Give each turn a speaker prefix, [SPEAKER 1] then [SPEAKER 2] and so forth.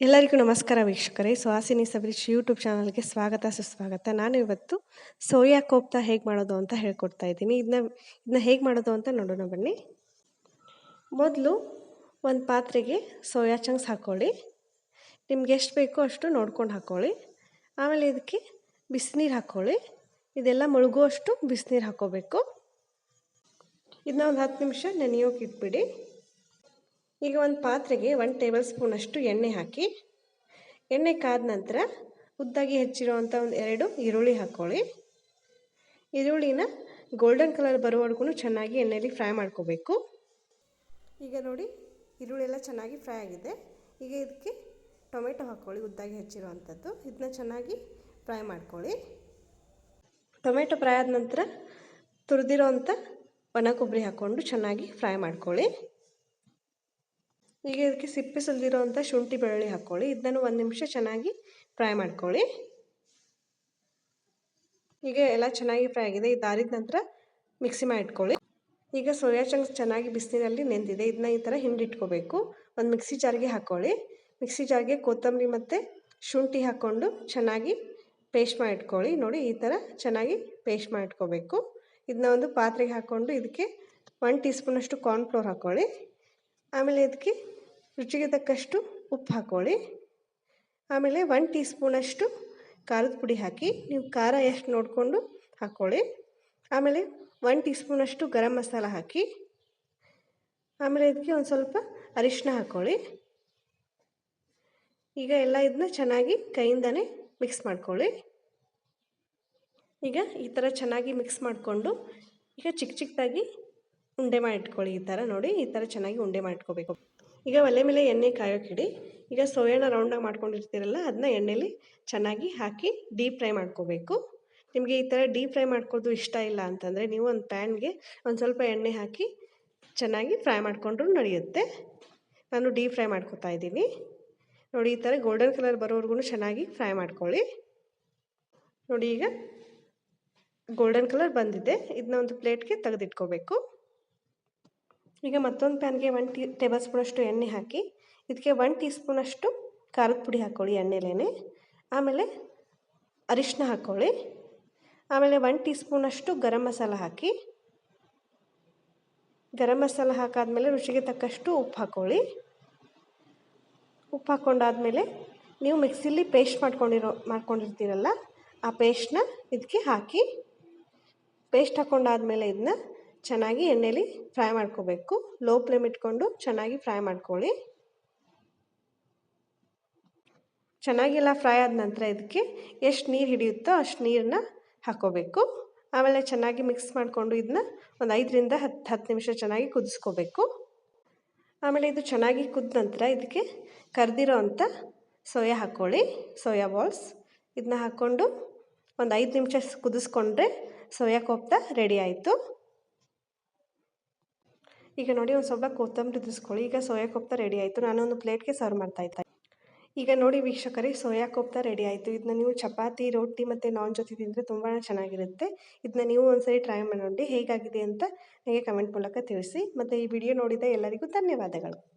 [SPEAKER 1] ಎಲ್ಲರಿಗೂ ನಮಸ್ಕಾರ ವೀಕ್ಷಕರೇ. ಸುಹಾಸಿನಿ ಸಬರೀಶ್ ಯೂಟ್ಯೂಬ್ ಚಾನಲ್ಗೆ ಸ್ವಾಗತ, ಸುಸ್ವಾಗತ. ನಾನು ಇವತ್ತು ಸೋಯಾ ಕೋಪ್ತಾ ಹೇಗೆ ಮಾಡೋದು ಅಂತ ಹೇಳ್ಕೊಡ್ತಾ ಇದ್ದೀನಿ. ಇದನ್ನ ಇದನ್ನ ಹೇಗೆ ಮಾಡೋದು ಅಂತ ನೋಡೋಣ ಬನ್ನಿ. ಮೊದಲು ಒಂದು ಪಾತ್ರೆಗೆ ಸೋಯಾ ಚಂಕ್ಸ್ ಹಾಕ್ಕೊಳ್ಳಿ ನಿಮ್ಗೆ ಎಷ್ಟು ಬೇಕೋ ಅಷ್ಟು ನೋಡ್ಕೊಂಡು ಹಾಕ್ಕೊಳ್ಳಿ ಆಮೇಲೆ ಇದಕ್ಕೆ ಬಿಸಿನೀರು ಹಾಕ್ಕೊಳ್ಳಿ ಇದೆಲ್ಲ ಮುಳುಗುವಷ್ಟು ಬಿಸಿನೀರು ಹಾಕ್ಕೋಬೇಕು ಇದನ್ನ ಒಂದು ಹತ್ತು ನಿಮಿಷ ನೆನೆಯೋಕೆ ಇಟ್ಬಿಡಿ. ಈಗ ಒಂದು ಪಾತ್ರೆಗೆ ಒನ್ ಟೇಬಲ್ ಸ್ಪೂನಷ್ಟು ಎಣ್ಣೆ ಹಾಕಿ, ಎಣ್ಣೆ ಕಾದ ನಂತರ ಉದ್ದಾಗಿ ಹೆಚ್ಚಿರುವಂಥ ಒಂದು ಎರಡು ಈರುಳ್ಳಿ ಹಾಕ್ಕೊಳ್ಳಿ ಈರುಳ್ಳಿನ ಗೋಲ್ಡನ್ ಕಲರ್ ಬರೋವರೆಗೂ ಚೆನ್ನಾಗಿ ಎಣ್ಣೆಯಲ್ಲಿ ಫ್ರೈ ಮಾಡ್ಕೋಬೇಕು. ಈಗ ನೋಡಿ ಈರುಳ್ಳಿ ಎಲ್ಲ ಚೆನ್ನಾಗಿ ಫ್ರೈ ಆಗಿದೆ. ಈಗ ಇದಕ್ಕೆ ಟೊಮೆಟೊ ಹಾಕ್ಕೊಳ್ಳಿ ಉದ್ದಾಗಿ ಹೆಚ್ಚಿರುವಂಥದ್ದು ಇದನ್ನ ಚೆನ್ನಾಗಿ ಫ್ರೈ ಮಾಡ್ಕೊಳ್ಳಿ. ಟೊಮೆಟೊ ಫ್ರೈ ಆದ ನಂತರ ತುರಿದಿರೋ ಅಂಥ ಒಣ ಕೊಬ್ಬರಿ ಹಾಕ್ಕೊಂಡು ಚೆನ್ನಾಗಿ ಫ್ರೈ ಮಾಡ್ಕೊಳ್ಳಿ. ಈಗ ಇದಕ್ಕೆ ಸಿಪ್ಪೆ ಸುಲಿದಿರೋಂಥ ಶುಂಠಿ ಬೆಳ್ಳುಳ್ಳಿ ಹಾಕ್ಕೊಳ್ಳಿ. ಇದನ್ನು ಒಂದು ನಿಮಿಷ ಚೆನ್ನಾಗಿ ಫ್ರೈ ಮಾಡ್ಕೊಳ್ಳಿ. ಈಗ ಎಲ್ಲ ಚೆನ್ನಾಗಿ ಫ್ರೈ ಆಗಿದೆ. ಇದು ಆರಿದ ನಂತರ ಮಿಕ್ಸಿ ಮಾಡಿಟ್ಕೊಳ್ಳಿ ಈಗ ಸೋಯಾ ಚಂಕ್ಸ್ ಚೆನ್ನಾಗಿ ಬಿಸಿನೀರಲ್ಲಿ ನೆಂದಿದೆ. ಇದನ್ನ ಈ ಥರ ಹಿಂಡಿಟ್ಕೋಬೇಕು. ಒಂದು ಮಿಕ್ಸಿ ಜಾರ್ಗೆ ಹಾಕ್ಕೊಳ್ಳಿ. ಮಿಕ್ಸಿ ಜಾರ್ಗೆ ಕೊತ್ತಂಬರಿ ಮತ್ತು ಶುಂಠಿ ಹಾಕ್ಕೊಂಡು ಚೆನ್ನಾಗಿ ಪೇಸ್ಟ್ ಮಾಡಿಟ್ಕೊಳ್ಳಿ ನೋಡಿ, ಈ ಥರ ಚೆನ್ನಾಗಿ ಪೇಸ್ಟ್ ಮಾಡಿಟ್ಕೋಬೇಕು ಇದನ್ನ ಒಂದು ಪಾತ್ರೆಗೆ ಹಾಕ್ಕೊಂಡು ಇದಕ್ಕೆ ಒನ್ ಟೀ ಸ್ಪೂನಷ್ಟು ಕಾರ್ನ್ಫ್ಲೋರ್ ಹಾಕ್ಕೊಳ್ಳಿ. ಆಮೇಲೆ ಅದಕ್ಕೆ ರುಚಿಗೆ ತಕ್ಕಷ್ಟು ಉಪ್ಪು ಹಾಕ್ಕೊಳ್ಳಿ. ಆಮೇಲೆ ಒನ್ ಟೀ ಸ್ಪೂನಷ್ಟು ಖಾರದ ಪುಡಿ ಹಾಕಿ ನೀವು ಖಾರ ಎಷ್ಟು ನೋಡಿಕೊಂಡು ಹಾಕ್ಕೊಳ್ಳಿ. ಆಮೇಲೆ ಒನ್ ಟೀ ಸ್ಪೂನಷ್ಟು ಗರಂ ಮಸಾಲ ಹಾಕಿ, ಆಮೇಲೆ ಇದಕ್ಕೆ ಒಂದು ಸ್ವಲ್ಪ ಅರಿಶಿನ ಹಾಕ್ಕೊಳ್ಳಿ. ಈಗ ಎಲ್ಲ ಇದನ್ನ ಚೆನ್ನಾಗಿ ಕೈಯಿಂದನೇ ಮಿಕ್ಸ್ ಮಾಡ್ಕೊಳ್ಳಿ. ಈಗ ಈ ಥರ ಚೆನ್ನಾಗಿ ಮಿಕ್ಸ್ ಮಾಡಿಕೊಂಡು ಈಗ ಚಿಕ್ಕ ಚಿಕ್ಕದಾಗಿ ಉಂಡೆ ಮಾಡಿಟ್ಕೊಳ್ಳಿ ಈ ಥರ ನೋಡಿ, ಈ ಥರ ಚೆನ್ನಾಗಿ ಉಂಡೆ ಮಾಡ್ಕೋಬೇಕು. ಈಗ ಒಲೆ ಮೇಲೆ ಎಣ್ಣೆ ಕಾಯೋಕ್ಕಿಡಿ. ಈಗ ಸೋಯಾನ ರೌಂಡಾಗಿ ಮಾಡ್ಕೊಂಡಿರ್ತೀರಲ್ಲ, ಅದನ್ನ ಎಣ್ಣೆಲಿ ಚೆನ್ನಾಗಿ ಹಾಕಿ ಡೀಪ್ ಫ್ರೈ ಮಾಡ್ಕೋಬೇಕು. ನಿಮಗೆ ಈ ಥರ ಡೀಪ್ ಫ್ರೈ ಮಾಡ್ಕೋದು ಇಷ್ಟ ಇಲ್ಲ ಅಂತಂದರೆ ನೀವು ಒಂದು ಪ್ಯಾನ್ಗೆ ಒಂದು ಸ್ವಲ್ಪ ಎಣ್ಣೆ ಹಾಕಿ ಚೆನ್ನಾಗಿ ಫ್ರೈ ಮಾಡಿಕೊಂಡ್ರೂ ನಡೆಯುತ್ತೆ. ನಾನು ಡೀಪ್ ಫ್ರೈ ಮಾಡ್ಕೊತಾ ಇದ್ದೀನಿ. ನೋಡಿ, ಈ ಥರ ಗೋಲ್ಡನ್ ಕಲರ್ ಬರೋವರೆಗೂ ಚೆನ್ನಾಗಿ ಫ್ರೈ ಮಾಡ್ಕೊಳ್ಳಿ. ನೋಡಿ, ಈಗ ಗೋಲ್ಡನ್ ಕಲರ್ ಬಂದಿದೆ. ಇದನ್ನ ಒಂದು ಪ್ಲೇಟ್ಗೆ ತೆಗೆದಿಟ್ಕೋಬೇಕು. ಈಗ ಮತ್ತೊಂದು ಪ್ಯಾನ್ಗೆ ಒನ್ ಟೀ ಟೇಬಲ್ ಸ್ಪೂನಷ್ಟು ಎಣ್ಣೆ ಹಾಕಿ ಇದಕ್ಕೆ ಒನ್ ಟೀ ಸ್ಪೂನಷ್ಟು ಖಾರದ ಪುಡಿ ಹಾಕ್ಕೊಳ್ಳಿ ಎಣ್ಣೆಲೇ ಆಮೇಲೆ ಅರಿಶಿನ ಹಾಕ್ಕೊಳ್ಳಿ ಆಮೇಲೆ ಒನ್ ಟೀ ಸ್ಪೂನಷ್ಟು ಗರಂ ಮಸಾಲ ಹಾಕಿ, ಗರಂ ಮಸಾಲ ಹಾಕಾದ್ಮೇಲೆ ರುಚಿಗೆ ತಕ್ಕಷ್ಟು ಉಪ್ಪು ಹಾಕ್ಕೊಳ್ಳಿ ಉಪ್ಪು ಹಾಕ್ಕೊಂಡಾದ್ಮೇಲೆ ನೀವು ಮಿಕ್ಸಿಲಿ ಪೇಸ್ಟ್ ಮಾಡ್ಕೊಂಡಿರೋ ಮಾಡ್ಕೊಂಡಿರ್ತೀರಲ್ಲ, ಆ ಪೇಸ್ಟ್ನ ಇದಕ್ಕೆ ಹಾಕಿ ಪೇಸ್ಟ್ ಹಾಕ್ಕೊಂಡಾದ್ಮೇಲೆ ಇದನ್ನ ಚೆನ್ನಾಗಿ ಎಣ್ಣೆಲಿ ಫ್ರೈ ಮಾಡ್ಕೋಬೇಕು. ಲೋ ಫ್ಲೇಮ್ ಇಟ್ಕೊಂಡು ಚೆನ್ನಾಗಿ ಫ್ರೈ ಮಾಡ್ಕೊಳ್ಳಿ. ಚೆನ್ನಾಗೆಲ್ಲ ಫ್ರೈ ಆದ ನಂತರ ಇದಕ್ಕೆ ಎಷ್ಟು ನೀರು ಹಿಡಿಯುತ್ತೋ ಅಷ್ಟು ನೀರನ್ನ ಹಾಕೋಬೇಕು. ಆಮೇಲೆ ಚೆನ್ನಾಗಿ ಮಿಕ್ಸ್ ಮಾಡಿಕೊಂಡು ಇದನ್ನ ಒಂದು ಐದರಿಂದ ಹತ್ತು ಹತ್ತು ನಿಮಿಷ ಚೆನ್ನಾಗಿ ಕುದಿಸ್ಕೋಬೇಕು. ಆಮೇಲೆ ಇದು ಚೆನ್ನಾಗಿ ಕುದ್ದ ನಂತರ ಇದಕ್ಕೆ ಕರೆದಿರೋ ಅಂಥ ಸೋಯಾ ಹಾಕ್ಕೊಳ್ಳಿ ಸೋಯಾ ಬಾಲ್ಸ್. ಇದನ್ನ ಹಾಕ್ಕೊಂಡು ಒಂದು ಐದು ನಿಮಿಷ ಕುದಿಸ್ಕೊಂಡ್ರೆ ಸೋಯಾ ಕೋಪ್ತಾ ರೆಡಿ ಆಯಿತು. ಈಗ ನೋಡಿ ಒಂದು ಸ್ವಲ್ಪ ಕೊತ್ತಂಬರಿ ಉದಿಸ್ಕೊಳ್ಳಿ ಈಗ ಸೋಯಾ ಕೊಪ್ತಾ ರೆಡಿ ಆಯಿತು. ನಾನೊಂದು ಪ್ಲೇಟ್ಗೆ ಸರ್ವ್ ಮಾಡ್ತಾ ಇದ್ದೆ. ಈಗ ನೋಡಿ ವೀಕ್ಷಕರಿಗೆ ಸೋಯಾ ಕೋಪ್ತಾ ರೆಡಿ ಆಯಿತು. ಇದನ್ನ ನೀವು ಚಪಾತಿ, ರೊಟ್ಟಿ ಮತ್ತು ನಾನ್ ಜೊತೆ ತಿಂದರೆ ತುಂಬಾ ಚೆನ್ನಾಗಿರುತ್ತೆ. ಇದನ್ನ ನೀವು ಒಂದ್ಸರಿ ಟ್ರೈ ಮಾಡಿ ಹೇಗಾಗಿದೆ ಅಂತ ನನಗೆ ಕಮೆಂಟ್ ಮೂಲಕ ತಿಳಿಸಿ. ಮತ್ತು ಈ ವಿಡಿಯೋ ನೋಡಿದ ಎಲ್ಲರಿಗೂ ಧನ್ಯವಾದಗಳು.